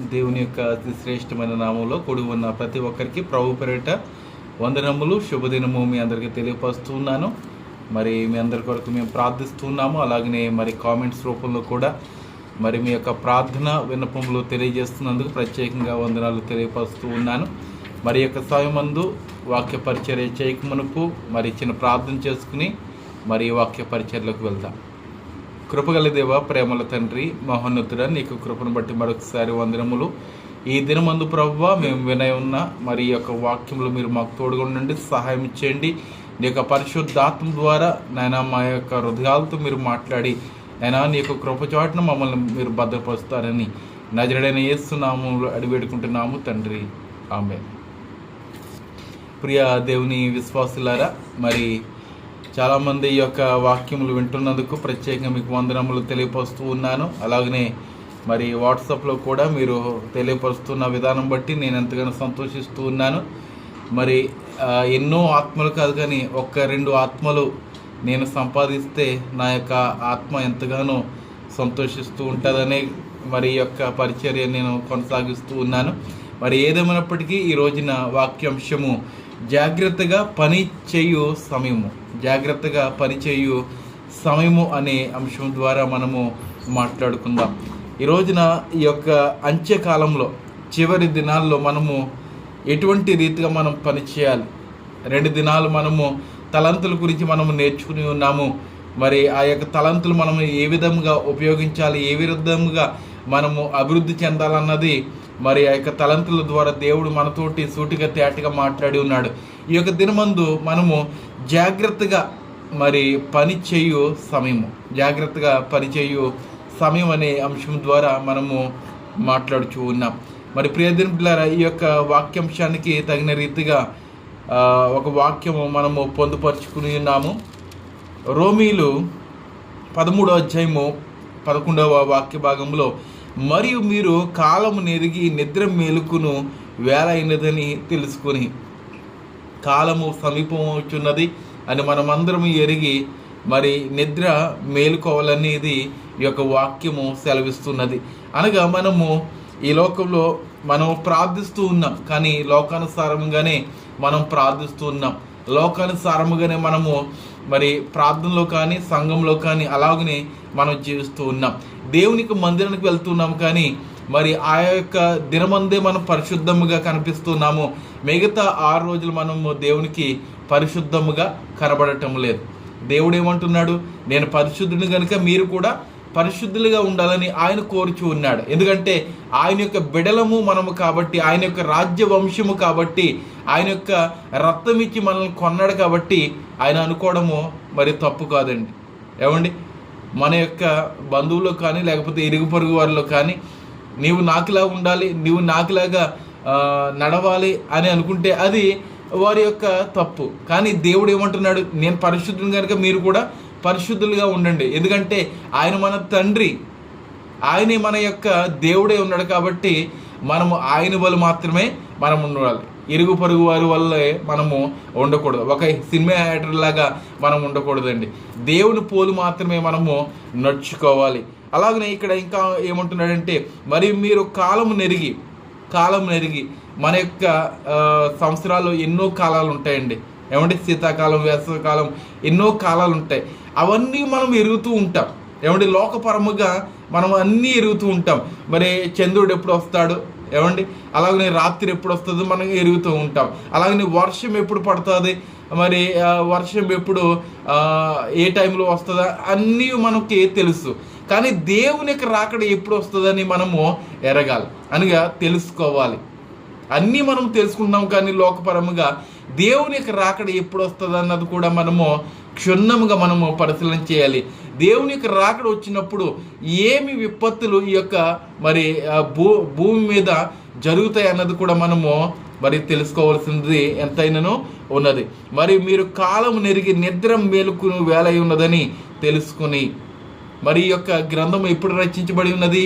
దేవుని యొక్క అతి శ్రేష్టమైన నామంలో కొడి ఉన్న ప్రతి ఒక్కరికి ప్రభు పేరిట వందనములు. శుభదినము మీ అందరికీ తెలియపరుస్తున్నాను. మరి మీ అందరి కొరకు మేము ప్రార్థిస్తున్నాము. అలాగనే మరి కామెంట్స్ రూపంలో కూడా మరి మీ యొక్క ప్రార్థన విన్నపములు తెలియజేస్తున్నందుకు ప్రత్యేకంగా వందనాలు తెలియపరుస్తూ ఉన్నాను. మరి యొక్క సమయమందు వాక్య పరిచర్య చేయకమునుపు మరి చిన్న ప్రార్థన చేసుకుని మరి వాక్య పరిచర్లకు వెళ్దాం. కృపగల దేవ ప్రేమల తండ్రి మహోన్నతుడ నీకు కృపను బట్టి మరొకసారి వందనములు. ఈ దినమందు ప్రవ్వ మేము వినయ ఉన్న మరి యొక్క వాక్యములు మీరు మాకు తోడుగా ఉండండి సహాయం ఇచ్చేయండి నీ యొక్క పరిశుద్ధాత్మ ద్వారా నాయన మా యొక్క హృదయాలతో మీరు మాట్లాడి అయినా నీ యొక్క కృపచాటును మమ్మల్ని మీరు భద్రపరుస్తారని నజరడైన ఏస్తున్నాము అడివేడుకుంటున్నాము తండ్రి. ఆమె ప్రియ దేవుని విశ్వాసులారా మరి చాలామంది ఈ యొక్క వాక్యములు వింటున్నందుకు ప్రత్యేకంగా మీకు వందనములు తెలియపరుస్తూ ఉన్నాను. అలాగనే మరి వాట్సాప్లో కూడా మీరు తెలియపరుస్తున్న విధానం బట్టి నేను ఎంతగానో సంతోషిస్తూ ఉన్నాను. మరి ఎన్నో ఆత్మలు కాదు కానీ ఒక్క రెండు ఆత్మలు నేను సంపాదిస్తే నా యొక్క ఆత్మ ఎంతగానో సంతోషిస్తూ ఉంటుందనే మరి ఈ యొక్క పరిచర్య నేను కొనసాగిస్తూ ఉన్నాను. మరి ఏదేమైనప్పటికీ ఈ రోజున వాక్యాంశము జాగ్రత్తగా పని చేయు సమయము. జాగ్రత్తగా పని చేయు సమయము అనే అంశం ద్వారా మనము మాట్లాడుకుందాం. ఈ రోజున ఈ యొక్క అంత్యకాలంలో చివరి దినాల్లో మనము ఎటువంటి రీతిగా మనం పనిచేయాలి రెండు దినాలు మనము తలంతుల గురించి మనము నేర్చుకుని ఉన్నాము. మరి ఆ యొక్క తలంతులు మనము ఏ విధంగా ఉపయోగించాలి? ఏ విధంగా మనము అభివృద్ధి చెందాలన్నది మరి ఆ యొక్క తలంతుల ద్వారా దేవుడు మనతోటి సూటిగా తేటగా మాట్లాడి ఉన్నాడు. ఈ యొక్క దినమందు మనము జాగ్రత్తగా మరి పని చేయు సమయము. జాగ్రత్తగా పని చేయు సమయం అనే అంశం ద్వారా మనము మాట్లాడుచూ ఉన్నాం. మరి ప్రియదిన ద్వారా ఈ యొక్క వాక్యాంశానికి తగిన రీతిగా ఒక వాక్యము మనము పొందుపరుచుకుని ఉన్నాము. రోమీలు పదమూడో అధ్యాయము పదకొండవ వాక్య భాగంలో మరియు మీరు కాలము నెరిగి నిద్ర మేలుకును వేల అయినదని తెలుసుకుని కాలము సమీపమవుతున్నది అని మనమందరం ఎరిగి మరి నిద్ర మేలుకోవాలనేది ఈ యొక్క వాక్యము సెలవిస్తున్నది. అనగా మనము ఈ లోకంలో మనం ప్రార్థిస్తూ ఉన్నాం కానీ లోకానుసారంగానే మనం ప్రార్థిస్తూ ఉన్నాం. లోకానుసారముగానే మనము మరి ప్రార్థనలో కానీ సంఘంలో కానీ అలాగనే మనం జీవిస్తూ ఉన్నాం. దేవునికి మందిరానికి వెళ్తున్నాం కానీ మరి ఆ యొక్క దినమందే మనం పరిశుద్ధముగా కనిపిస్తున్నాము. మిగతా ఆరు రోజులు మనము దేవునికి పరిశుద్ధముగా కనబడటం లేదు. దేవుడు ఏమంటున్నాడు? నేను పరిశుద్ధుని కనుక మీరు కూడా పరిశుద్ధులుగా ఉండాలని ఆయన కోరుచు ఉన్నాడు. ఎందుకంటే ఆయన యొక్క బిడలము మనము కాబట్టి ఆయన యొక్క రాజ్య వంశము కాబట్టి ఆయన యొక్క రక్తం ఇచ్చి మనల్ని కొన్నాడు కాబట్టి ఆయన అనుకోవడము మరి తప్పు కాదండి. ఏమండి? మన యొక్క బంధువులు కానీ లేకపోతే ఇరుగు పొరుగు వారిలో కానీ నీవు నాకులా ఉండాలి నీవు నాకులాగా నడవాలి అని అనుకుంటే అది వారి యొక్క తప్పు. కానీ దేవుడు ఏమంటున్నాడు? నేను పరిశుద్ధం కనుక మీరు కూడా పరిశుద్ధులుగా ఉండండి. ఎందుకంటే ఆయన మన తండ్రి. ఆయనే మన యొక్క దేవుడే ఉన్నాడు కాబట్టి మనము ఆయన వల్ల మాత్రమే మనం ఉండాలి. ఇరుగు పొరుగు వారి వల్లే మనము ఉండకూడదు. ఒక సినిమా యాక్టర్ లాగా మనం ఉండకూడదండి. దేవుని పోలు మాత్రమే మనము నడుచుకోవాలి. అలాగనే ఇక్కడ ఇంకా ఏమంటున్నాడంటే మరి మీరు కాలము నెరిగి కాలం నెరిగి మన యొక్క సంవత్సరాలు ఎన్నో కాలాలు ఉంటాయండి. ఏమంటే శీతాకాలం వేసవకాలం ఎన్నో కాలాలు ఉంటాయి. అవన్నీ మనం ఎరుగుతూ ఉంటాం. ఏమండి? లోకపరముగా మనం అన్నీ ఎరుగుతూ ఉంటాం. మరి చంద్రుడు ఎప్పుడు వస్తాడు? ఏమండి? అలాగనే రాత్రి ఎప్పుడు వస్తుందో? మనం ఎరుగుతూ ఉంటాం. అలాగనే వర్షం ఎప్పుడు పడుతుంది? మరి వర్షం ఎప్పుడు ఏ టైంలో వస్తుందా? అన్నీ మనకి తెలుసు. కానీ దేవుని యొక్క రాకడ ఎప్పుడు వస్తుందని మనము ఎరగాలి. అనగా తెలుసుకోవాలి. అన్నీ మనం తెలుసుకుంటాం కానీ లోకపరముగా దేవుని యొక్క రాకడ ఎప్పుడు వస్తుంది అన్నది కూడా మనము క్షుణ్ణముగా మనము పరిశీలన చేయాలి. దేవుని యొక్క రాకడ వచ్చినప్పుడు ఏమి విపత్తులు ఈ యొక్క మరి భూ భూమి మీద జరుగుతాయి అన్నది కూడా మనము మరి తెలుసుకోవాల్సింది ఎంతైనానో ఉన్నది. మరి మీరు కాలం నెరిగి నిద్ర మేలుకుని వేలై ఉన్నదని తెలుసుకుని మరి ఈ యొక్క గ్రంథం ఎప్పుడు రచించబడి ఉన్నది?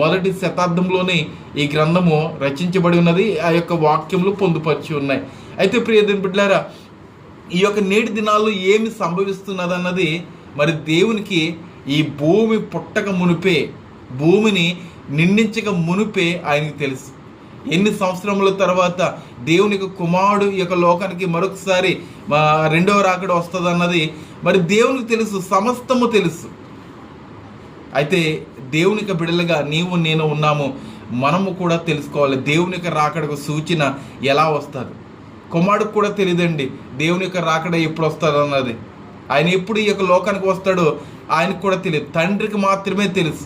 మొదటి శతాబ్దంలోనే ఈ గ్రంథము రచించబడి ఉన్నది. ఆ యొక్క వాక్యములు పొందుపరిచి ఉన్నాయి. అయితే ప్రియదని బిడ్డారా ఈ యొక్క నేటి దినాల్లో ఏమి సంభవిస్తున్నదన్నది మరి దేవునికి ఈ భూమి పుట్టక మునిపే భూమిని నిండించక మునిపే ఆయనకి తెలుసు. ఎన్ని సంవత్సరముల తర్వాత దేవుని యొక్క కుమారుడు ఈ యొక్క లోకానికి మరొకసారి రెండవ రాకడ వస్తుంది అన్నది మరి దేవునికి తెలుసు సమస్తము తెలుసు. అయితే దేవుని యొక్క బిడలుగా నీవు నేను ఉన్నాము మనము కూడా తెలుసుకోవాలి. దేవుని యొక్క రాకడకు సూచన ఎలా వస్తుంది? కుమారుడికి కూడా తెలియదండి దేవుని యొక్క రాకడ ఎప్పుడు వస్తుంది అన్నది ఆయన ఎప్పుడు ఈ యొక్క లోకానికి వస్తాడో ఆయనకు కూడా తెలియదు తండ్రికి మాత్రమే తెలుసు.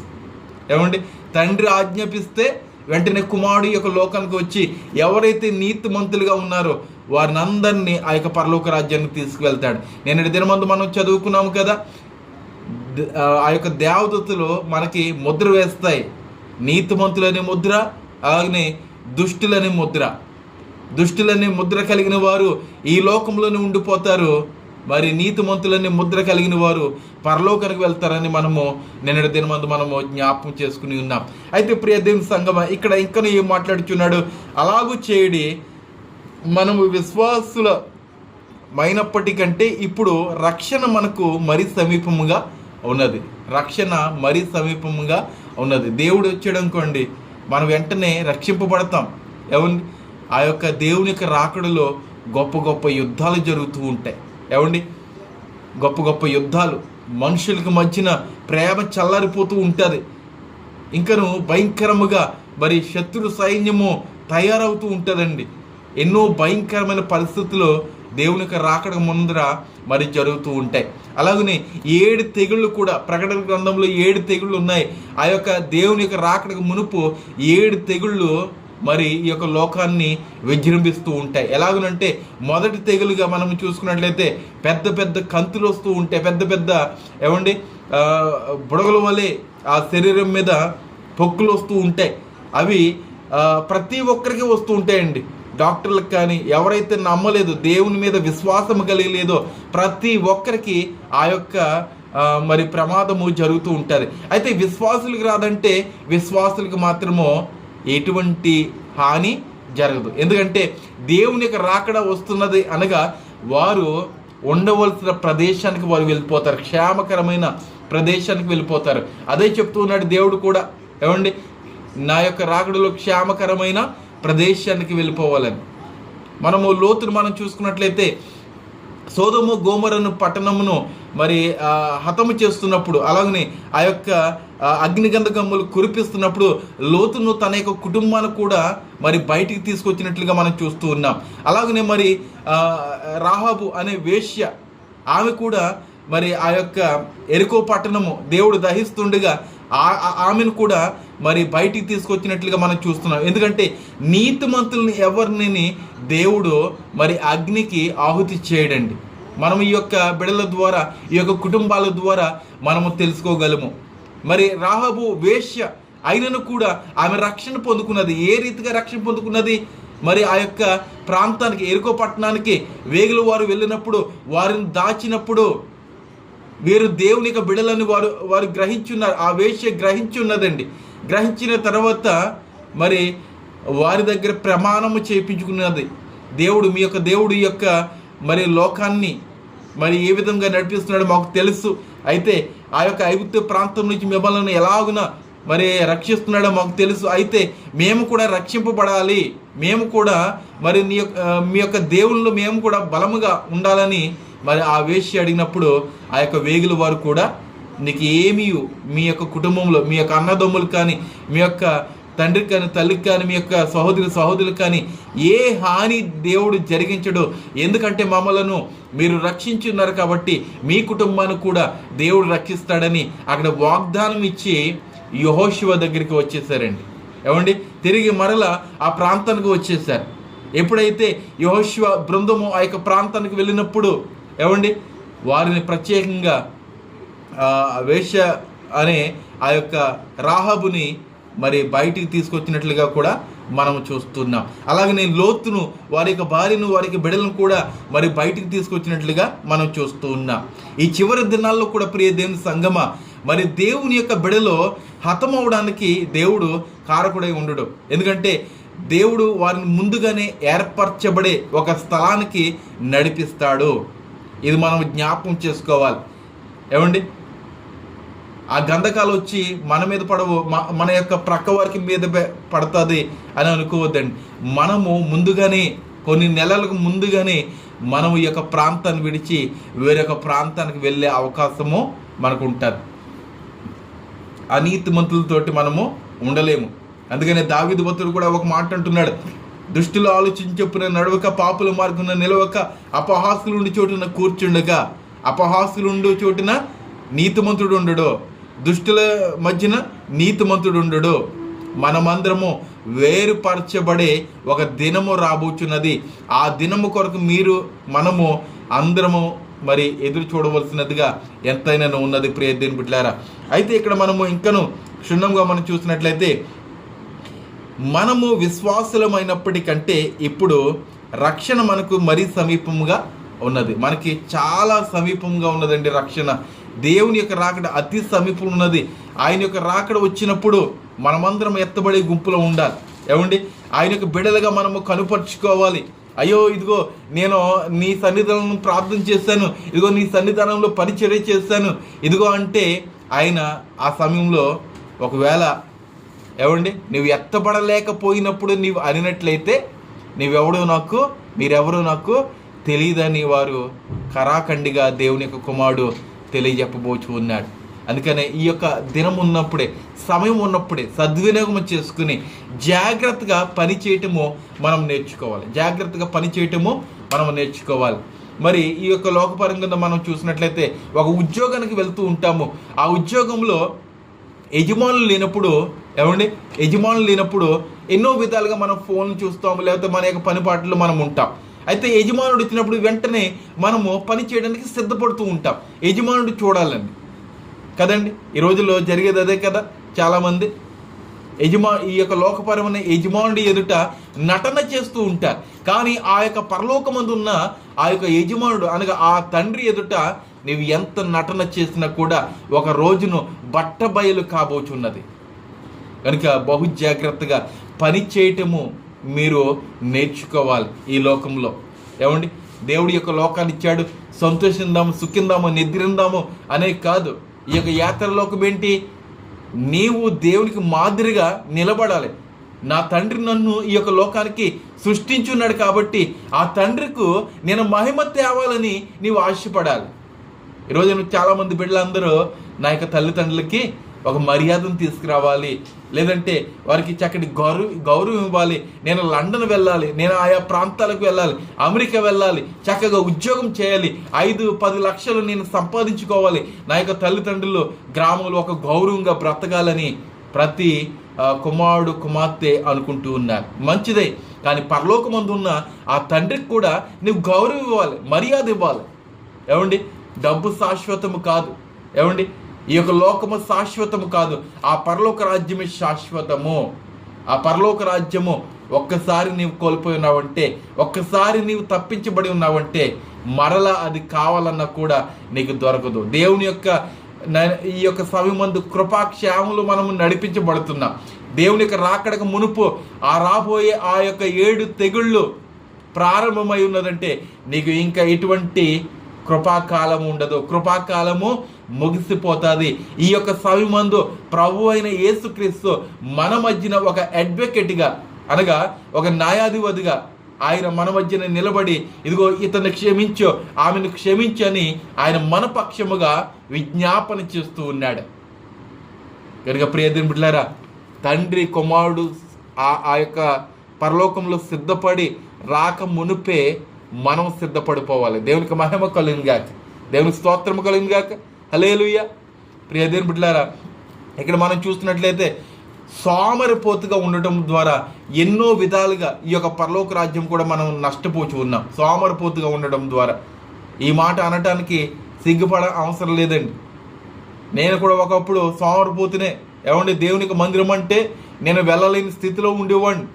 ఏమండి? తండ్రి ఆజ్ఞాపిస్తే వెంటనే కుమారుడు ఈ యొక్క లోకానికి వచ్చి ఎవరైతే నీతి మంతులుగా ఉన్నారో వారిని అందరినీ ఆ యొక్క పరలోక రాజ్యానికి తీసుకువెళ్తాడు. నేను దినమందు మనం చదువుకున్నాము కదా. ఆ యొక్క దేవదత్తులు మనకి ముద్ర వేస్తాయి. నీతిమంతులనే ముద్ర అలాగనే దుష్టులనే ముద్ర. దుష్టులనే ముద్ర కలిగిన వారు ఈ లోకంలోనే ఉండిపోతారు. మరి నీతిమంతులనే ముద్ర కలిగిన వారు పరలోకానికి వెళ్తారని మనము నిన్నటి దినమందు మనము జ్ఞాపకం చేసుకుని ఉన్నాం. అయితే ప్రియ దేవుని సంగమ ఇక్కడ ఇంకా ఏం మాట్లాడుచున్నాడు? అలాగూ చేయడి మనము విశ్వాసుల మైనప్పటికంటే ఇప్పుడు రక్షణ మనకు మరీ సమీపముగా ఉన్నది. రక్షణ మరీ సమీపముగా ఉన్నది. దేవుడు వచ్చాడు అనుకోండి మనం వెంటనే రక్షింపబడతాం. ఏమండి ఆ యొక్క దేవుని యొక్క రాకడలో గొప్ప గొప్ప యుద్ధాలు జరుగుతూ ఉంటాయి. ఏమండి? గొప్ప గొప్ప యుద్ధాలు. మనుషులకు మధ్యన ప్రేమ చల్లారిపోతూ ఉంటుంది. ఇంకను భయంకరముగా మరి శత్రు సైన్యము తయారవుతూ ఉంటుందండి. ఎన్నో భయంకరమైన పరిస్థితులు దేవుని యొక్క రాకడ ముందర మరి జరుగుతూ ఉంటాయి. అలాగనే ఏడు తెగుళ్ళు కూడా ప్రకటన గ్రంథంలో ఏడు తెగుళ్ళు ఉన్నాయి. ఆ యొక్క దేవుని యొక్క రాకడకు మునుపు ఏడు తెగుళ్ళు మరి ఈ యొక్క లోకాన్ని విజృంభిస్తూ ఉంటాయి. ఎలాగనంటే మొదటి తెగులుగా మనం చూసుకున్నట్లయితే పెద్ద పెద్ద కంతులు వస్తూ ఉంటాయి. పెద్ద పెద్ద ఏమండి? బుడగల వలె ఆ శరీరం మీద పొక్కులు వస్తూ ఉంటాయి. అవి ప్రతి ఒక్కరికి వస్తూ ఉంటాయండి. డాక్టర్లకు కానీ ఎవరైతే నమ్మలేదు దేవుని మీద విశ్వాసం కలిగలేదో ప్రతి ఒక్కరికి ఆ యొక్క మరి ప్రమాదము జరుగుతూ ఉంటుంది అయితే విశ్వాసులకు రాదంటే విశ్వాసులకు మాత్రమో ఎటువంటి హాని జరగదు. ఎందుకంటే దేవుని యొక్క రాకడ వస్తున్నది అనగా వారు ఉండవలసిన ప్రదేశానికి వారు వెళ్ళిపోతారు. క్షేమకరమైన ప్రదేశానికి వెళ్ళిపోతారు. అదే చెప్తూ ఉన్నాడు దేవుడు కూడా. ఏమండి? నా యొక్క రాకడలో క్షేమకరమైన ప్రదేశానికి వెళ్ళిపోవాలని. మనము లోతును మనం చూసుకున్నట్లయితే సోదము గోమరను పట్టణమును మరి హతము చేస్తున్నప్పుడు అలాగనే ఆ యొక్క అగ్నిగంధగమ్ములు అగ్నిగంధకమ్ములు కురిపిస్తున్నప్పుడు లోతును తన యొక్క కుటుంబాన్ని కూడా మరి బయటికి తీసుకొచ్చినట్లుగా మనం చూస్తూ ఉన్నాం. అలాగనే మరి రాహాబు అనే వేష్య ఆమె కూడా మరి ఆ యొక్క ఎరుకో పట్టణము దేవుడు దహిస్తుండగా ఆమెను కూడా మరి బయటికి తీసుకొచ్చినట్లుగా మనం చూస్తున్నాం. ఎందుకంటే నీతిమంతుల్ని ఎవరిని దేవుడు మరి అగ్నికి ఆహుతి చేయడండి. మనం ఈ యొక్క బిడల ద్వారా ఈ యొక్క కుటుంబాల ద్వారా మనము తెలుసుకోగలము. మరి రాహబు వేశ్య అయినను కూడా ఆమె రక్షణ పొందుకున్నది. ఏ రీతిగా రక్షణ పొందుకున్నది? మరి ఆ యొక్క ప్రాంతానికి ఎరుకో పట్టణానికి వేగులు వారు వెళ్ళినప్పుడు వారిని దాచినప్పుడు వీరు దేవుని యొక్క బిడలని వారు వారు గ్రహించున్నారు ఆ వేష్య గ్రహించున్నదండి. గ్రహించిన తర్వాత మరి వారి దగ్గర ప్రమాణము చేయించుకున్నది దేవుడు మీ యొక్క దేవుడు యొక్క మరి లోకాన్ని మరి ఏ విధంగా నడిపిస్తున్నాడో మాకు తెలుసు. అయితే ఆ యొక్క ఐగుప్తు ప్రాంతం నుంచి మిమ్మల్ని ఎలాగున మరి రక్షిస్తున్నాడో మాకు తెలుసు. అయితే మేము కూడా రక్షింపబడాలి. మేము కూడా మరి నీ యొక్క మీ యొక్క దేవుళ్ళు మేము కూడా బలముగా ఉండాలని మరి ఆ వేష్య అడిగినప్పుడు ఆ యొక్క వేగుల వారు కూడా నీకు ఏమీ మీ యొక్క కుటుంబంలో మీ యొక్క అన్నదమ్ములు కానీ మీ యొక్క తండ్రికి కానీ తల్లికి కానీ మీ యొక్క సహోదరి సహోదరులకు కానీ ఏ హాని దేవుడు జరిగించడు. ఎందుకంటే మమ్మలను మీరు రక్షించున్నారు కాబట్టి మీ కుటుంబాన్ని కూడా దేవుడు రక్షిస్తాడని అక్కడ వాగ్దానం ఇచ్చి యహోశివ దగ్గరికి వచ్చేసారండి. ఏమండి? తిరిగి మరల ఆ ప్రాంతానికి వచ్చేసారు. ఎప్పుడైతే యహోశివ బృందము ఆ యొక్క ప్రాంతానికి వెళ్ళినప్పుడు ఏమండి? వారిని ప్రత్యేకంగా వేష్య అనే ఆ యొక్క రాహబుని మరి బయటికి తీసుకొచ్చినట్లుగా కూడా మనం చూస్తున్నాం. అలాగనే లోతును వారి యొక్క భార్యను వారికి బిడలను కూడా మరి బయటికి తీసుకొచ్చినట్లుగా మనం చూస్తూ ఉన్నాం. ఈ చివరి దినాల్లో కూడా ప్రియ దేవుని సంగమ మరి దేవుని యొక్క బిడలో హతమవడానికి దేవుడు కారకుడై ఉండడు ఎందుకంటే దేవుడు వారిని ముందుగానే ఏర్పరచబడే ఒక స్థలానికి నడిపిస్తాడు. ఇది మనం జ్ఞాపకం చేసుకోవాలి. ఏమండి? ఆ గంధకాలు వచ్చి మన మీద పడవు మ- మన యొక్క ప్రక్క వారికి మీద పడుతుంది అని అనుకోవద్దండి. మనము ముందుగానే కొన్ని నెలలకు ముందుగానే మనం ఈ యొక్క ప్రాంతాన్ని విడిచి వేరొక ప్రాంతానికి వెళ్ళే అవకాశము మనకు ఉంటుంది అనీతిమంతులతోటి మనము ఉండలేము. అందుకనే దావిదు భక్తుడు కూడా ఒక మాట అంటున్నాడు. దుష్టులు ఆలోచించప్పున నడవక పాపుల మార్గం నిలవక అపహాసులుండి చోటున కూర్చుండగా అపహాసులుండు చోటున నీతిమంతుడు ఉండడు దుష్టుల మధ్యన నీతిమంతుడు ఉండడు మనమందరము వేరుపరచబడే ఒక దినము రాబోచున్నది. ఆ దినము కొరకు మీరు మనము అందరము మరి ఎదురు చూడవలసినదిగా ఎంతైనా ఉన్నది ప్రియ దేని బిడ్డారా అయితే ఇక్కడ మనము ఇంకను క్షుణ్ణంగా మనం చూసినట్లయితే మనము విశ్వాసులమైనప్పటికంటే ఇప్పుడు రక్షణ మనకు మరీ సమీపంగా ఉన్నది. మనకి చాలా సమీపంగా ఉన్నదండి రక్షణ. దేవుని యొక్క రాకడ అతి సమీపం ఉన్నది. ఆయన యొక్క రాకడ వచ్చినప్పుడు మనమందరం ఎత్తబడే గుంపులో ఉండాలి. ఏమండి? ఆయన యొక్క బిడలుగా మనము కనుపరుచుకోవాలి. అయ్యో ఇదిగో నేను నీ సన్నిధానం ప్రార్థన చేశాను. ఇదిగో నీ సన్నిధానంలో పరిచర్య చేశాను. ఇదిగో అంటే ఆయన ఆ సమయంలో ఒకవేళ ఏమండి? నువ్వు ఎత్తబడలేకపోయినప్పుడు నీవు అనినట్లయితే నీవెవడో నాకు మీరెవరు నాకు తెలియదని వారు కరాఖండిగా దేవుని యొక్క కుమారుడు తెలియజెప్పబోచు ఉన్నాడు. అందుకనే ఈ యొక్క దినం ఉన్నప్పుడే సమయం ఉన్నప్పుడే సద్వినియోగం చేసుకుని జాగ్రత్తగా పని చేయటము మనం నేర్చుకోవాలి. జాగ్రత్తగా పని చేయటము మనం నేర్చుకోవాలి. మరి ఈ యొక్క లోకపరంగా మనం చూసినట్లయితే ఒక ఉద్యోగానికి వెళ్తూ ఉంటాము. ఆ ఉద్యోగంలో యజమానులు లేనప్పుడు ఏమండి? యజమానులు లేనప్పుడు ఎన్నో విధాలుగా మనం ఫోన్ చూస్తాం లేకపోతే మన యొక్క పని పాటలు మనం ఉంటాం. అయితే యజమానుడు ఇచ్చినప్పుడు వెంటనే మనము పని చేయడానికి సిద్ధపడుతూ ఉంటాం. యజమానుడు చూడాలండి. కదండి? ఈ రోజుల్లో జరిగేది అదే కదా చాలామంది. యజమా ఈ యొక్క లోకపరమైన యజమానుడి ఎదుట నటన చేస్తూ ఉంటారు. కానీ ఆ యొక్క పరలోకమందున్న ఆ యొక్క యజమానుడు అనగా ఆ తండ్రి ఎదుట నీవు ఎంత నటన చేసినా కూడా ఒక రోజును బట్టబయలు కాబోచున్నది. కనుక బహు జాగ్రత్తగా పని చేయటము మీరు నేర్చుకోవాలి ఈ లోకంలో. ఏమండి? దేవుడి యొక్క లోకాన్ని ఇచ్చాడు. సంతోషిందాము సుఖిందాము నిద్రిందాము అనే కాదు. ఈ యొక్క యాత్రలోకం ఏంటి? నీవు దేవునికి మాదిరిగా నిలబడాలి. నా తండ్రి నన్ను ఈ యొక్క లోకానికి సృష్టించున్నాడు కాబట్టి ఆ తండ్రికు నేను మహిమ తేవాలని నీవు ఆశపడాలి. ఈరోజు చాలామంది బిడ్డలందరూ నా యొక్క తల్లిదండ్రులకి ఒక మర్యాదను తీసుకురావాలి. లేదంటే వారికి చక్కటి గౌరవ గౌరవం ఇవ్వాలి. నేను లండన్ వెళ్ళాలి. నేను ఆయా ప్రాంతాలకు వెళ్ళాలి. అమెరికా వెళ్ళాలి. చక్కగా ఉద్యోగం చేయాలి. ఐదు పది లక్షలు నేను సంపాదించుకోవాలి. నా యొక్క తల్లిదండ్రులు గ్రామంలో ఒక గౌరవంగా బ్రతకాలని ప్రతి కుమారుడు కుమార్తె అనుకుంటూ ఉన్నారు. మంచిదే. కానీ పరలోకమందున్న ఆ తండ్రికి కూడా నువ్వు గౌరవం ఇవ్వాలి. మర్యాద ఇవ్వాలి. ఏమండి? డబ్బు శాశ్వతము కాదు. ఏమండి? ఈ యొక్క లోకము శాశ్వతము కాదు ఆ పరలోక రాజ్యమే శాశ్వతము. ఆ పరలోక రాజ్యము ఒక్కసారి నీవు కోల్పోయి ఉన్నావంటే ఒక్కసారి నీవు తప్పించబడి ఉన్నావంటే మరలా అది కావాలన్నా కూడా నీకు దొరకదు. దేవుని యొక్క ఈ యొక్క సమయమందు కృపాక్షేమలు మనము నడిపించబడుతున్నాం. దేవుని యొక్క రాకడకు మునుపు ఆ రాబోయే ఆ యొక్క ఏడు తెగుళ్ళు ప్రారంభమై ఉన్నదంటే నీకు ఇంకా ఎటువంటి కృపాకాలము ఉండదు. కృపాకాలము ముగిసిపోతుంది. ఈ యొక్క సవిమందు ప్రభు అయిన యేసుక్రీస్తు మన మధ్యన ఒక అడ్వకేట్గా అనగా ఒక న్యాయాధిపతిగా ఆయన మన మధ్యన నిలబడి ఇదిగో ఇతన్ని క్షమించు ఆమెను క్షమించని ఆయన మనపక్షముగా విజ్ఞాపన చేస్తూ ఉన్నాడు. కనుక ప్రియదేని బిడ్డారా తండ్రి కుమారుడు ఆ ఆ యొక్క పరలోకంలో సిద్ధపడి రాక మునుపే మనం సిద్ధపడిపోవాలి. దేవునికి మహిమ కలిగిన గాక దేవునికి స్తోత్రము కలిగిన గాక హలేలుయ్య ప్రియదేని బిడ్డారా ఇక్కడ మనం చూస్తున్నట్లయితే సోమరిపోతుగా ఉండటం ద్వారా ఎన్నో విధాలుగా ఈ యొక్క పరలోక రాజ్యం కూడా మనం నష్టపోచి ఉన్నాం. సోమరిపోతుగా ఉండటం ద్వారా. ఈ మాట అనటానికి సిగ్గుపడ అవసరం లేదండి. నేను కూడా ఒకప్పుడు సోమరిపోతునే ఏమండి దేవునికి మందిరం అంటే నేను వెళ్ళలేని స్థితిలో ఉండేవాడిని.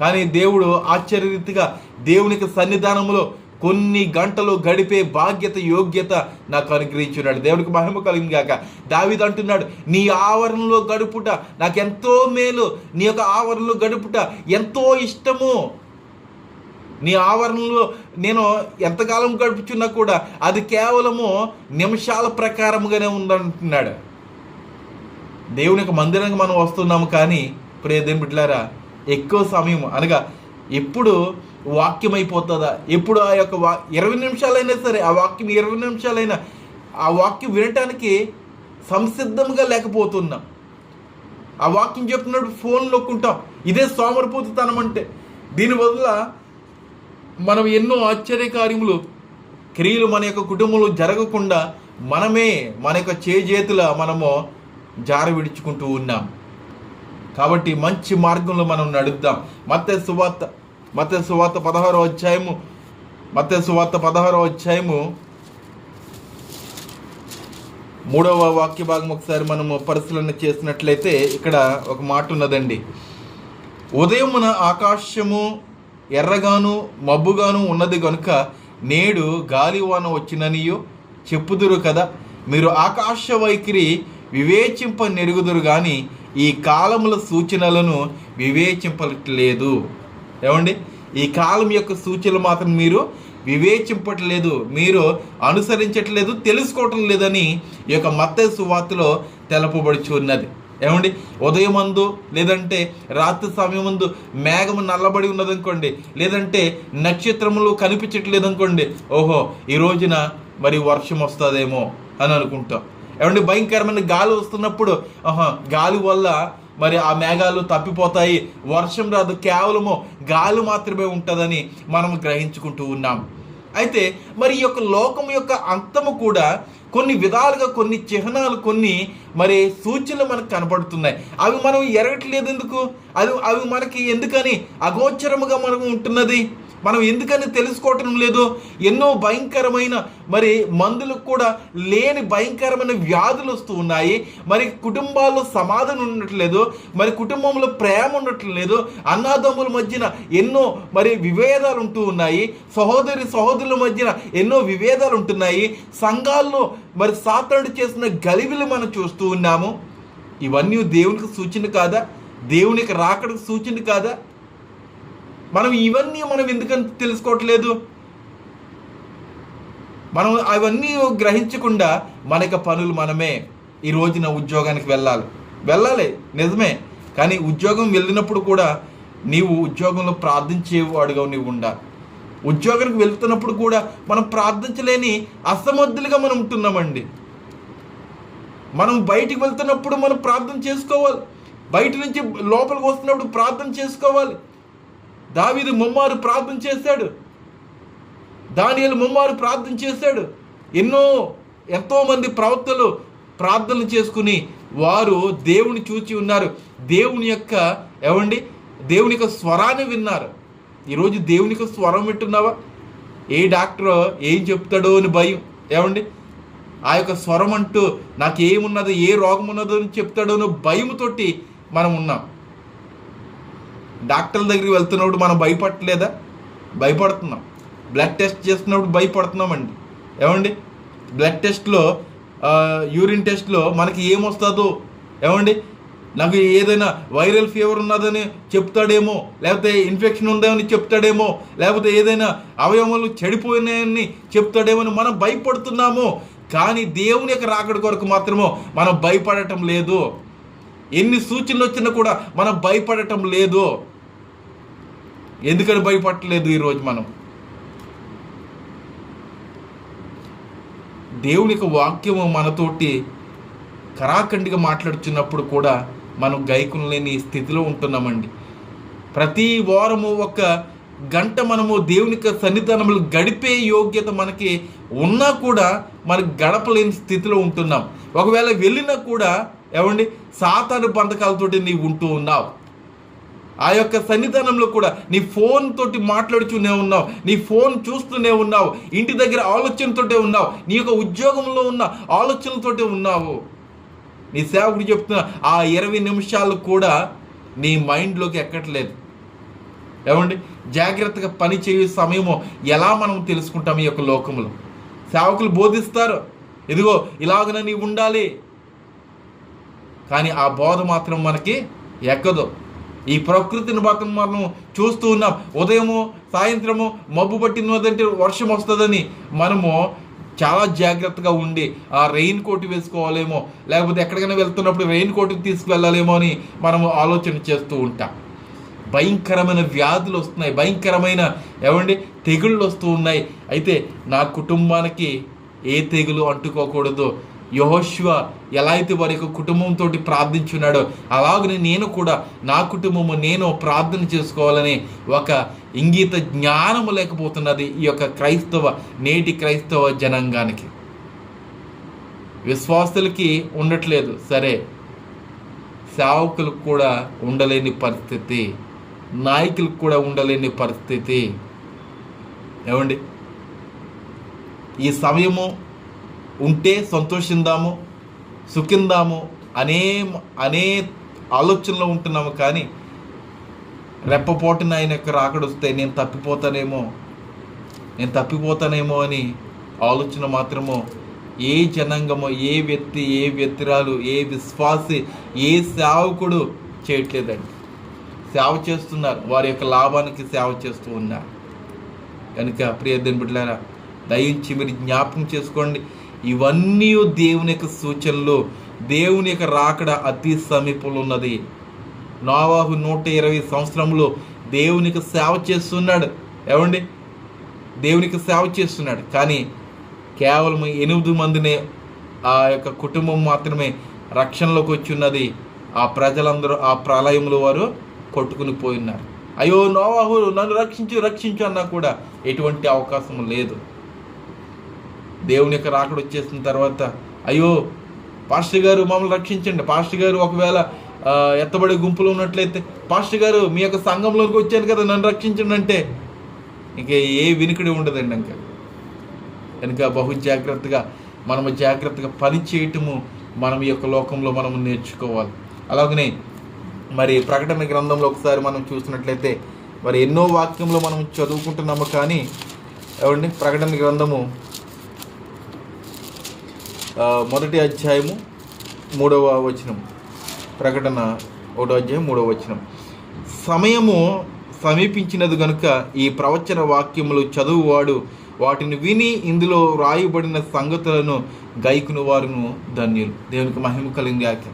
కానీ దేవుడు ఆశ్చర్యరీతిగా దేవునికి సన్నిధానంలో కొన్ని గంటలు గడిపే బాధ్యత యోగ్యత నాకు అనుగ్రహించున్నాడు. దేవుడికి మహిమ కలిగింది గాక. దావిది అంటున్నాడు నీ ఆవరణలో గడుపుట నాకు ఎంతో మేలు. నీ యొక్క ఆవరణలో గడుపుట ఎంతో ఇష్టము. నీ ఆవరణలో నేను ఎంతకాలం గడుపుచున్నా కూడా అది కేవలము నిమిషాల ప్రకారముగానే ఉందంటున్నాడు. దేవుని యొక్క మందిరానికి మనం వస్తున్నాము కానీ ఇప్పుడు ఏదేం బిడ్డలారా ఎక్కువ సమయం అనగా ఎప్పుడు వాక్యం అయిపోతుందా ఎప్పుడు ఆ యొక్క వా ఇరవై నిమిషాలైనా సరే ఆ వాక్యం ఇరవై నిమిషాలైనా ఆ వాక్యం వినటానికి సంసిద్ధంగా లేకపోతున్నాం. ఆ వాక్యం చెప్తున్నప్పుడు ఫోన్ నొక్కుంటాం. ఇదే సోమరిపోతుతనం అంటే. దీనివల్ల మనం ఎన్నో ఆశ్చర్య కార్యములు క్రియలు మన యొక్క కుటుంబంలో జరగకుండా మనమే మన యొక్క చేజేతుల మనము జార విడుచుకుంటూ ఉన్నాం. కాబట్టి మంచి మార్గంలో మనం నడుద్దాం. మత్తే సువార్త మత్య సువార్త పదహారో అధ్యాయము. మత్య సువార్త పదహారో అధ్యాయము. మూడవ వాక్య భాగం ఒకసారి మనము పరిశీలన చేసినట్లయితే ఇక్కడ ఒక మాట ఉన్నదండి. ఉదయమున ఆకాశము ఎర్రగాను మబ్బుగాను ఉన్నది కనుక నేడు గాలివాన వచ్చిననియో చెప్పుదురు కదా. మీరు ఆకాశ వైఖరి వివేచింప నెరుగుదురు కానీ ఈ కాలముల సూచనలను వివేచింపట్లేదు ఏమండి? ఈ కాలం యొక్క సూచనలు మాత్రం మీరు వివేచింపట్లేదు మీరు అనుసరించట్లేదు తెలుసుకోవటం లేదని ఈ యొక్క మత్త సువార్తలో తెలపబడుచు ఉన్నది. ఏమండి? ఉదయమందు లేదంటే రాత్రి సమయమందు మేఘము నల్లబడి ఉన్నదనుకోండి లేదంటే నక్షత్రములు కనిపించట్లేదు అనుకోండి ఓహో ఈ రోజున మరి వర్షం వస్తుందేమో అని అనుకుంటాం. ఏమండి? భయంకరమైన గాలి వస్తున్నప్పుడు ఆహా గాలి వల్ల మరి ఆ మేఘాలు తప్పిపోతాయి. వర్షం రాదు. కేవలము గాలి మాత్రమే ఉంటుందని మనం గ్రహించుకుంటూ ఉన్నాం. అయితే మరి ఈ యొక్క లోకం యొక్క అంతము కూడా కొన్ని విధాలుగా కొన్ని చిహ్నాలు కొన్ని మరి సూచనలు మనకు కనపడుతున్నాయి అవి మనం ఎరగట్లేదు ఎందుకు అవి అవి మనకి ఎందుకని అగోచరముగా మనకు ఉంటున్నది? మనం ఎందుకని తెలుసుకోవటం లేదు? ఎన్నో భయంకరమైన మరి మందులకు కూడా లేని భయంకరమైన వ్యాధులు వస్తూ ఉన్నాయి. మరి కుటుంబాల్లో సమాధానం ఉండట్లేదు మరి కుటుంబంలో ప్రేమ ఉండట్లేదు అన్నాదమ్ముల మధ్యన ఎన్నో మరి విభేదాలు ఉంటూ ఉన్నాయి. సహోదరి సహోదరుల మధ్యన ఎన్నో విభేదాలు ఉంటున్నాయి. సంఘాల్లో మరి సాతాడు చేసిన గలివిలు మనం చూస్తూ ఉన్నాము. ఇవన్నీ దేవునికి సూచన కాదా? దేవునికి రాకడకు సూచన కాదా? మనం ఇవన్నీ మనం ఎందుకని తెలుసుకోవట్లేదు? మనం అవన్నీ గ్రహించకుండా మన యొక్క పనులు మనమే ఈ రోజున ఉద్యోగానికి వెళ్ళాలి. వెళ్ళాలి నిజమే. కానీ ఉద్యోగం వెళ్ళినప్పుడు కూడా నీవు ఉద్యోగంలో ప్రార్థించేవాడుగా నీవు ఉండాలి. ఉద్యోగానికి వెళ్తున్నప్పుడు కూడా మనం ప్రార్థించలేని అసమర్థులుగా మనం ఉంటున్నామండి. మనం బయటికి వెళ్తున్నప్పుడు మనం ప్రార్థన చేసుకోవాలి. బయట నుంచి లోపలికి వస్తున్నప్పుడు ప్రార్థన చేసుకోవాలి. దావీదు ముమ్మారు ప్రార్థన చేశాడు. దానియలు ముమ్మారు ప్రార్థన చేశాడు. ఎన్నో ఎంతోమంది ప్రవక్తలు ప్రార్థనలు చేసుకుని వారు దేవుని చూచి ఉన్నారు. దేవుని యొక్క ఏమండి? దేవుని యొక్క స్వరాన్ని విన్నారు. ఈరోజు దేవుని యొక్క స్వరం వింటున్నావా? ఏ డాక్టర్ ఏం చెప్తాడో అని భయం. ఏమండి? ఆ యొక్క స్వరం అంటూ నాకేమున్నదో ఏ రోగం ఉన్నదో అని చెప్తాడో అని భయముతోటి మనం ఉన్నాం. డాక్టర్ల దగ్గరికి వెళ్తున్నప్పుడు మనం భయపడలేదా? భయపడుతున్నాం. బ్లడ్ టెస్ట్ చేస్తున్నప్పుడు భయపడుతున్నామండి. ఏమండి? బ్లడ్ టెస్ట్లో యూరిన్ టెస్ట్లో మనకి ఏమొస్తుందో? ఏమండి? నాకు ఏదైనా వైరల్ ఫీవర్ ఉన్నదని చెప్తాడేమో లేకపోతే ఇన్ఫెక్షన్ ఉందని చెప్తాడేమో లేకపోతే ఏదైనా అవయవాలు చెడిపోయినాయని చెప్తాడేమో అని మనం భయపడుతున్నాము. కానీ దేవుని యొక్క రాకడ కొరకు మాత్రమో మనం భయపడటం లేదు. ఎన్ని సూచనలు వచ్చినా కూడా మనం భయపడటం లేదు. ఎందుకని భయపడలేదు ఈరోజు మనం? దేవుని యొక్క వాక్యము మనతోటి కరాఖండిగా మాట్లాడుతున్నప్పుడు కూడా మనం గైకులు లేని స్థితిలో ఉంటున్నామండి. ప్రతి వారము ఒక గంట మనము దేవుని యొక్క సన్నిధానములు గడిపే యోగ్యత మనకి ఉన్నా కూడా మనకి గడపలేని స్థితిలో ఉంటున్నాం. ఒకవేళ వెళ్ళినా కూడా ఏమండి సాతాను బంధకాలతోటి నీవు ఉంటూ ఉన్నావు. ఆ యొక్క సన్నిధానంలో కూడా నీ ఫోన్ తోటి మాట్లాడుతూనే ఉన్నావు. నీ ఫోన్ చూస్తూనే ఉన్నావు. ఇంటి దగ్గర ఆలోచనతోటే ఉన్నావు. నీ యొక్క ఉద్యోగంలో ఉన్న ఆలోచనలతోటే ఉన్నావు. నీ సేవకుడు చెప్తున్న ఆ ఇరవై నిమిషాలు కూడా నీ మైండ్లోకి ఎక్కట్లేదు. ఏమండి? జాగ్రత్తగా పని చేయు సమయము ఎలా మనం తెలుసుకుంటాం ఈ యొక్క లోకంలో సేవకులు బోధిస్తారు. ఇదిగో ఇలాగన నీవు ఉండాలి. కానీ ఆ బోధ మాత్రం మనకి ఎక్కదు. ఈ ప్రకృతిని మాత్రం మనం చూస్తూ ఉన్నాం. ఉదయము సాయంత్రము మబ్బు పట్టినదంటే వర్షం వస్తుందని మనము చాలా జాగ్రత్తగా ఉండి ఆ రెయిన్ కోట్ వేసుకోవాలేమో లేకపోతే ఎక్కడికైనా వెళ్తున్నప్పుడు రెయిన్ కోట్ తీసుకువెళ్ళాలేమో అని మనము ఆలోచన చేస్తూ ఉంటాం. భయంకరమైన వ్యాధులు వస్తున్నాయి. భయంకరమైన ఏమండి? తెగుళ్ళు వస్తూ ఉన్నాయి. అయితే నా కుటుంబానికి ఏ తెగులు అంటుకోకూడదు. యహోశివ ఎలా అయితే వారి యొక్క కుటుంబంతో ప్రార్థించున్నాడో అలాగనే నేను కూడా నా కుటుంబము నేను ప్రార్థన చేసుకోవాలని ఒక ఇంగిత జ్ఞానము లేకపోతున్నది ఈ యొక్క క్రైస్తవ నేటి క్రైస్తవ జనాంగానికి. విశ్వాసులకి ఉండట్లేదు సరే. సేవకులకు కూడా ఉండలేని పరిస్థితి. నాయకులకు కూడా ఉండలేని పరిస్థితి. ఏమండి? ఈ సమయము ఉంటే సంతోషిందాము సుఖిందాము అనే అనే ఆలోచనలో ఉంటున్నాము కానీ రెప్పపోటున ఆయన యొక్క రాకడొస్తే నేను తప్పిపోతానేమో నేను తప్పిపోతానేమో అని ఆలోచన మాత్రము ఏ జనాంగమో ఏ వ్యక్తి ఏ వ్యక్తిరాలు ఏ విశ్వాసి ఏ సేవకుడు చేయట్లేదండి. సేవ చేస్తున్నారు వారి యొక్క లాభానికి సేవ చేస్తూ ఉన్నారు. కనుక ప్రియ బిడ్డలారా దయించి మీరు జ్ఞాపకం చేసుకోండి. ఇవన్నీ దేవుని యొక్క సూచనలు. దేవుని యొక్క రాకడ అతి సమీపంలో ఉన్నది నోవాహు నూట ఇరవై సంవత్సరంలో దేవునికి సేవ చేస్తున్నాడు. ఏమండి? దేవునికి సేవ చేస్తున్నాడు. కానీ కేవలం ఎనిమిది మందినే ఆ యొక్క కుటుంబం మాత్రమే రక్షణలోకి వచ్చి ఉన్నది. ఆ ప్రజలందరూ ఆ ప్రళయంలో వారు కొట్టుకుని పోయినారు అయ్యో నోవాహు నన్ను రక్షించు రక్షించు అన్నా కూడా ఎటువంటి అవకాశం లేదు. దేవుని యొక్క రాకడ వచ్చేసిన తర్వాత అయ్యో పాస్టర్ గారు మమ్మల్ని రక్షించండి. పాస్టర్ గారు ఒకవేళ ఎత్తబడే గుంపులు ఉన్నట్లయితే పాస్టర్ గారు మీ యొక్క సంఘంలోకి వచ్చాను కదా నన్ను రక్షించండి అంటే ఇంక ఏ వినికిడి ఉండదండి ఇంకా. కనుక బహు జాగ్రత్తగా మనము జాగ్రత్తగా పని చేయటము మనం ఈ యొక్క లోకంలో మనం నేర్చుకోవాలి. అలాగనే మరి ప్రకటన గ్రంథంలో ఒకసారి మనం చూసినట్లయితే మరి ఎన్నో వాక్యంలో మనం చదువుకుంటున్నాము కానీ ఏమండి? ప్రకటన గ్రంథము మొదటి అధ్యాయము మూడవ వచనం. ప్రకటన ఒకటో అధ్యాయం మూడవ వచనం. సమయము సమీపించినది గనుక ఈ ప్రవచన వాక్యములు చదువువాడు వాటిని విని ఇందులో రాయబడిన సంగతులను గైకుని వారును ధన్యులు. దేవునికి మహిమ కలిగాక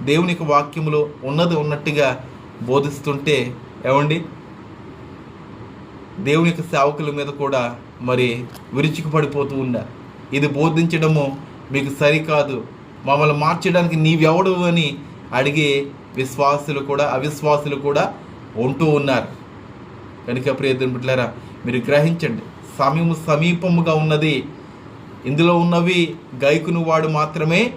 దేవుని యొక్క వాక్యములో ఉన్నది ఉన్నట్టుగా బోధిస్తుంటే ఏమండి? దేవుని యొక్క సేవకుల మీద కూడా మరి విరుచుకు పడిపోతూ ఉన్నారు ఇది బోధించడము మీకు సరికాదు. మమ్మల్ని మార్చడానికి నీవెవడు అని అడిగే విశ్వాసులు కూడా అవిశ్వాసులు కూడా ఉంటూ ఉన్నారు. కనుక ప్రియదని మీరు గ్రహించండి. సమయము సమీపముగా ఉన్నది. ఇందులో ఉన్నవి గైకును వాడు మాత్రమే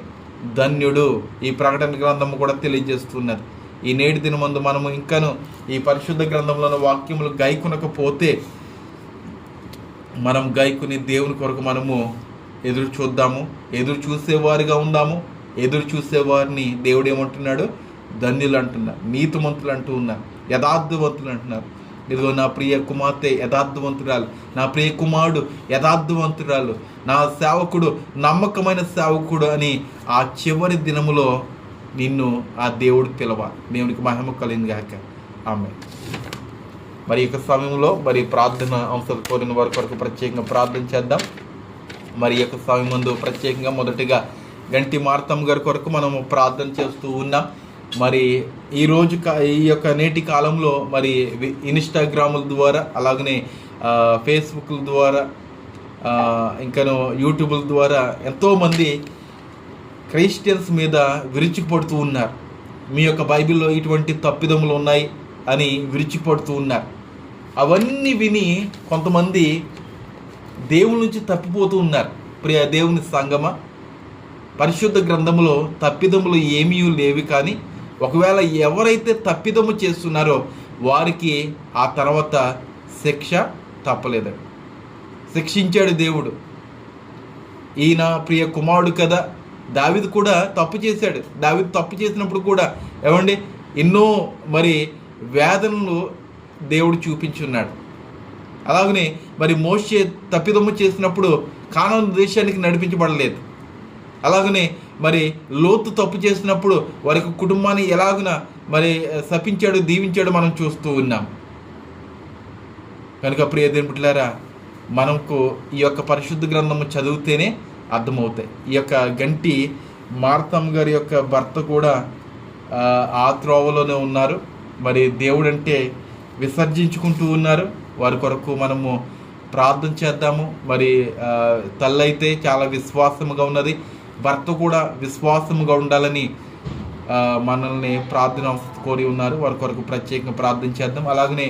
ధన్యుడు. ఈ ప్రకటన గ్రంథము కూడా తెలియజేస్తున్నది. ఈ నేటి దినమందు మనము ఇంకను ఈ పరిశుద్ధ గ్రంథంలోని వాక్యములు గైకునకపోతే మనం గైకుని దేవుని కొరకు మనము ఎదురు చూద్దాము ఎదురు చూసేవారిగా ఉందాము ఎదురు చూసేవారిని దేవుడు ఏమంటున్నాడు? ధన్యులు అంటున్నారు నీతిమంతులు అంటూ ఉన్నారు యథార్థవంతులు అంటున్నారు ఇదిగో నా ప్రియ కుమార్తె యథార్థవంతురాలు నా ప్రియ కుమారుడు యథార్థవంతురాలు నా సేవకుడు నమ్మకమైన సేవకుడు అని ఆ చివరి దినములో నిన్ను ఆ దేవుడు పిలవాలి. దేవునికి మహిమ కలిగింది గాక. ఆమె మరి యొక్క సమయంలో మరి ప్రార్థన అంశాలు కోరిన వారి కొరకు ప్రత్యేకంగా ప్రార్థన చేద్దాం. మరి యొక్క స్వామి ముందు ప్రత్యేకంగా మొదటిగా గంటి మార్తమ్మ గారి కొరకు మనము ప్రార్థన చేస్తూ ఉన్నాం. మరి ఈ రోజు కా- ఈ యొక్క నేటి కాలంలో మరి వి- ఇన్స్టాగ్రాముల ద్వారా అలాగనే ఫేస్బుక్ల ద్వారా ఇంకాను యూట్యూబ్ల ద్వారా ఎంతోమంది క్రైస్టియన్స్ మీద విరుచుకుపడుతూ ఉన్నారు. మీ యొక్క బైబిల్లో ఇటువంటి తప్పిదములు ఉన్నాయి అని విరుచుకుపడుతూ ఉన్నారు. అవన్నీ విని కొంతమంది దేవుని నుంచి తప్పిపోతూ ఉన్నారు. ప్రియ దేవుని సంగమ పరిశుద్ధ గ్రంథములో తప్పిదములు ఏమీ లేవి కానీ ఒకవేళ ఎవరైతే తప్పిదము చేస్తున్నారో వారికి ఆ తర్వాత శిక్ష తప్పలేదు శిక్షించాడు దేవుడు. ఈయన ప్రియ కుమారుడు కదా దావిది కూడా తప్పు చేశాడు. దావిది తప్పు చేసినప్పుడు కూడా ఏమండి ఎన్నో మరి వేదనలు దేవుడు చూపించున్నాడు. అలాగనే మరి మోషే తప్పిదమ్ము చేసినప్పుడు కానాను దేశానికి నడిపించబడలేదు. అలాగనే మరి లోతు తప్పు చేసినప్పుడు వారి యొక్క కుటుంబాన్ని ఎలాగున మరి శపించాడు దీవించాడు మనం చూస్తూ ఉన్నాం. కనుక ప్రియ దేవుని మనకు ఈ యొక్క పరిశుద్ధ గ్రంథము చదివితేనే అర్థమవుతాయి. ఈ యొక్క గంటి మార్తమ్ గారి యొక్క భర్త కూడా ఆ, త్రోవలోనే ఉన్నారు. మరి దేవుడంటే విసర్జించుకుంటూ ఉన్నారు. వారి కొరకు మనము ప్రార్థన చేద్దాము. మరి తల్లైతే చాలా విశ్వాసముగా ఉన్నది. భర్త కూడా విశ్వాసముగా ఉండాలని మనల్ని ప్రార్థన కోరి ఉన్నారు. వారి కొరకు ప్రత్యేకంగా ప్రార్థన చేద్దాం. అలాగనే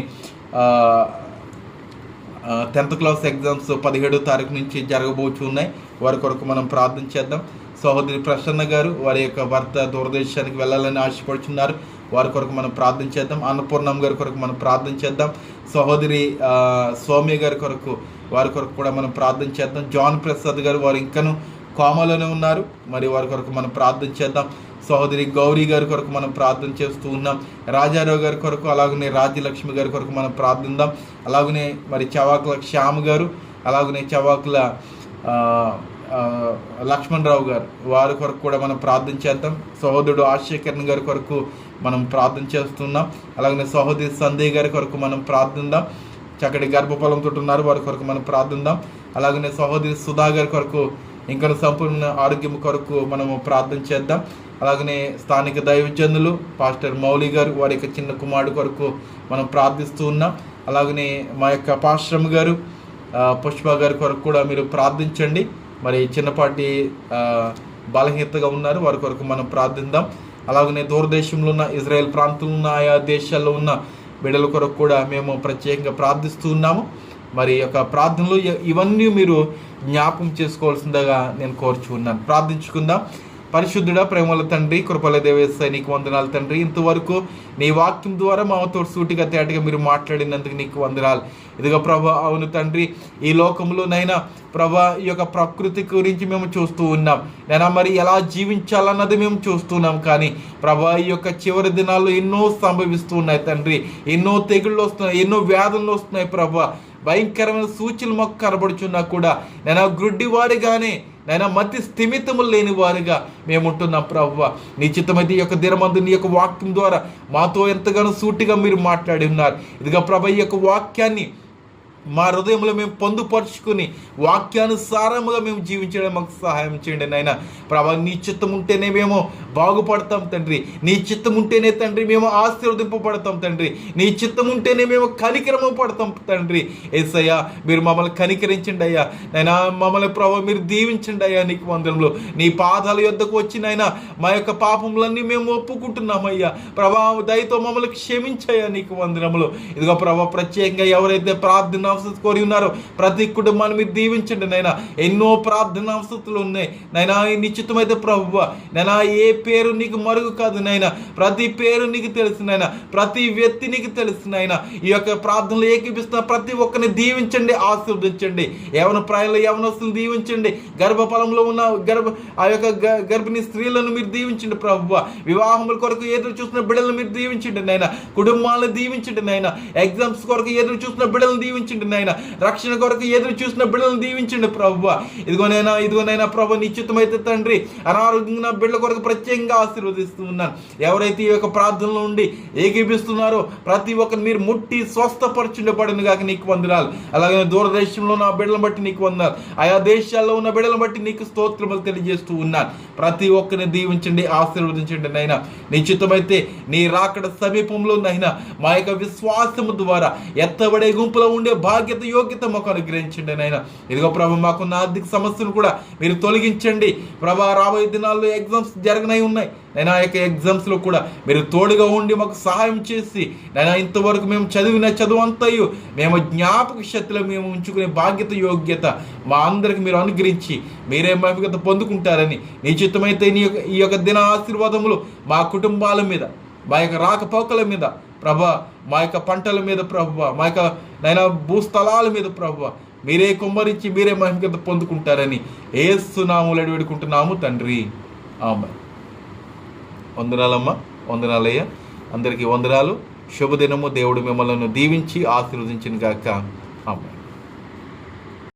టెన్త్ క్లాస్ ఎగ్జామ్స్ పదిహేడో తారీఖు నుంచి జరగబోచు ఉన్నాయి. వారి కొరకు మనం ప్రార్థన చేద్దాం. సహోదరి ప్రసన్న గారు వారి యొక్క భర్త దూరదేశానికి వెళ్ళాలని ఆశపడుచున్నారు. వారి కొరకు మనం ప్రార్థన చేద్దాం. అన్నపూర్ణం గారి కొరకు మనం ప్రార్థన చేద్దాం. సహోదరి ఆ, సౌమ్య గారి కొరకు వారి కొరకు కూడా మనం ప్రార్థన చేద్దాం. జాన్ ప్రసాద్ గారు వారు ఇంకను కోమలోనే ఉన్నారు. మరి వారి కొరకు మనం ప్రార్థన చేద్దాం. సహోదరి గౌరీ గారి కొరకు మనం ప్రార్థన చేస్తూ ఉన్నాం. రాజారావు గారి కొరకు అలాగనే రాజ్యలక్ష్మి గారి కొరకు మనం ప్రార్థిద్దాం. అలాగనే మరి చవాకుల శ్యామ్ గారు అలాగనే చవాకుల లక్ష్మణ్ రావు గారు వారి కొరకు కూడా మనం ప్రార్థన చేద్దాం. సహోదరుడు ఆశయకరణ్ గారి కొరకు మనం ప్రార్థన చేస్తున్నాం. అలాగనే సహోదరి సందేహ్ గారి కొరకు మనం ప్రార్థిద్దాం చక్కటి గర్భఫలంతో ఉన్నారు వారి కొరకు మనం ప్రార్థిద్దాం అలాగనే సహోదరి సుధా గారి కొరకు ఇంకా సంపూర్ణ ఆరోగ్యం కొరకు మనము ప్రార్థన చేద్దాం. అలాగనే స్థానిక దైవజనులు పాస్టర్ మౌలి గారు వారి యొక్క చిన్న కుమారుడు కొరకు మనం ప్రార్థిస్తూ ఉన్నాం. అలాగనే మా యొక్క పాశ్రమ్ గారు పుష్ప గారి కొరకు కూడా మీరు ప్రార్థించండి. మరి చిన్నపాటి బలహీనతగా ఉన్నారు. వారి కొరకు మనం ప్రార్థిద్దాం. అలాగనే దూరదేశంలో ఉన్న ఇజ్రాయెల్ ప్రాంతంలో ఉన్న ఆయా దేశాల్లో ఉన్న బిడ్డల కొరకు కూడా మేము ప్రత్యేకంగా ప్రార్థిస్తూ ఉన్నాము. మరి యొక్క ప్రార్థనలు ఇవన్నీ మీరు జ్ఞాపకం చేసుకోవాల్సిందిగా నేను కోరుచు ఉన్నాను. ప్రార్థించుకుందాం. పరిశుద్ధుడా ప్రేమల తండ్రి కృపల దేవేస్తాయి నీకు వందనాలు తండ్రి. ఇంతవరకు నీ వాక్యం ద్వారా మాతో సూటిగా తేటగా మీరు మాట్లాడినందుకు నీకు వందనాలు. ఇదిగో ప్రభా అవును తండ్రి ఈ లోకంలో నైనా ప్రభా ఈ యొక్క ప్రకృతి గురించి మేము చూస్తూ ఉన్నాం. నేనా మరి ఎలా జీవించాలన్నది మేము చూస్తున్నాం కానీ ప్రభా ఈ యొక్క చివరి దినాల్లో ఎన్నో సంభవిస్తూ ఉన్నాయి తండ్రి. ఎన్నో తెగుళ్ళు వస్తున్నాయి ఎన్నో వ్యాధులు వస్తున్నాయి ప్రభా. భయంకరమైన సూచనలు మాకు కనబడుచున్నా కూడా నేను గ్రుడ్డి వాడిగానే నైనా మతి స్థిమితములు లేని వారిగా మేము ప్రవ్వ. ప్రభు నీ చిత్తమైతే ఈ యొక్క దినమందు నీ యొక్క వాక్యం ద్వారా మాతో ఎంతగానో సూటిగా మీరు మాట్లాడి ఉన్నారు. ఇదిగా ప్రభ ఈ యొక్క వాక్యాన్ని మా హృదయంలో మేము పొందుపరుచుకుని వాక్యానుసారముగా మేము జీవించడం మాకు సహాయం చేయండి నాయన. ప్రభా నీ చిత్తం ఉంటేనే మేము బాగుపడతాం తండ్రి. నీ చిత్తం ఉంటేనే తండ్రి మేము ఆశీర్వదింపబడతాం తండ్రి. నీ చిత్తం ఉంటేనే మేము కనికరము పడతాం తండ్రి. ఏసయ్యా మీరు మమ్మల్ని కనికరించండి అయ్యా. నైనా మమ్మల్ని ప్రభావ మీరు దీవించండి అయ్యా నీకు వందనంలో నీ పాదాల యొద్దకు వచ్చినైనా మా యొక్క పాపములన్నీ మేము ఒప్పుకుంటున్నామయ్యా ప్రభా దయతో మమ్మల్ని క్షమించయ్యా నీకు వందనములు. ఇదిగో ప్రభా ప్రత్యేకంగా ఎవరైతే ప్రార్థన అవసరం కోరి ఉన్నారు. ప్రతి కుటుంబాన్ని మీరు దీవించండి నైనా ఎన్నో ప్రార్థన అవసరాలు ఉన్నాయి. నైనా నిశ్చితమైతే ప్రభు నైనా ఏ పేరు నీకు మరుగు కాదు నైనా ప్రతి పేరు నీకు తెలుసు నైనా ప్రతి వ్యక్తి నీకు తెలుసు నైనా ఈ యొక్క ప్రార్థనలు ఏకీపిస్తున్న ప్రతి ఒక్కరిని దీవించండి ఆశీర్వదించండి. యవన ప్రాయంలో యవనస్తులు దీవించండి. గర్భఫలంలో ఉన్న గర్భ ఆ యొక్క గర్భిణీ స్త్రీలను మీరు దీవించండి ప్రభు వివాహముల కొరకు ఎదురు చూస్తున్న బిడ్డలను మీరు దీవించండి నైనా కుటుంబాలను దీవించండి నైనా ఎగ్జామ్స్ కొరకు ఎదురు చూస్తున్న బిడ్డలను దీవించండి నాయన రక్షణ కొరకు ఎదురు చూసిన బిడ్డలను దీవించండి ప్రభు ఇదిగోనైనా ఇదిగోనైనా ప్రభు నిశ్చితమైతే తండ్రి అనారోగ్యంగా బిడ్డల కొరకు ప్రత్యేకంగా ఆశీర్వదిస్తూ ఉన్నాను. ఎవరైతే ఈ యొక్క ప్రార్థనలో ఉండి ఏకీపిస్తున్నారో ప్రతి ఒక్కరిని మీరు ముట్టి స్వస్థపరచుండబడిన కాక నీకు వందనాలు. అలాగే దూరదేశంలో నా బిడ్డలను బట్టి నీకు వందనాలు. ఆయా దేశాల్లో ఉన్న బిడ్డలను బట్టి నీకు స్తోత్రములు తెలియజేస్తూ ఉన్నాను. ప్రతి ఒక్కరిని దీవించండి ఆశీర్వదించండి నైనా నిశ్చితమైతే నీ రాకడ సమీపంలో నైనా మా యొక్క విశ్వాసము ద్వారా ఎత్తబడే గుంపులో ఉండే బాధ్యత యోగ్యత మాకు అనుగ్రహించండి నాయన. ఇదిగో ప్రభు మాకున్న ఆర్థిక సమస్యలు కూడా మీరు తొలగించండి. ప్రభా రాబోయే దినాల్లో ఎగ్జామ్స్ జరగనై ఉన్నాయి. నేను ఆ యొక్క ఎగ్జామ్స్లో కూడా మీరు తోడుగా ఉండి మాకు సహాయం చేసి నేను ఇంతవరకు మేము చదివిన చదువు అంతయు మేము జ్ఞాపక శక్తిలో మేము ఉంచుకునే బాధ్యత యోగ్యత మా అందరికి మీరు అనుగ్రహించి మీరే మహిమత పొందుకుంటారని నీ చిత్తమైతే నీ యొక్క ఈ యొక్క దిన ఆశీర్వాదములు మా కుటుంబాల మీద మా యొక్క రాకపోకల మీద ప్రభా మా యొక్క పంటల మీద ప్రభా మా యొక్క నైనా భూస్థలాల మీద ప్రభు మీరే కుమ్మరించి మీరే మహిమత పొందుకుంటారని ఏస్తున్నాములు వేడుకుంటున్నాము తండ్రి. ఆమె వందనాలమ్మా వందనాలయ్య. అందరికీ వందనాలు. శుభదినము. దేవుడు మిమ్మల్ని దీవించి ఆశీర్వదించిన గాక. ఆమె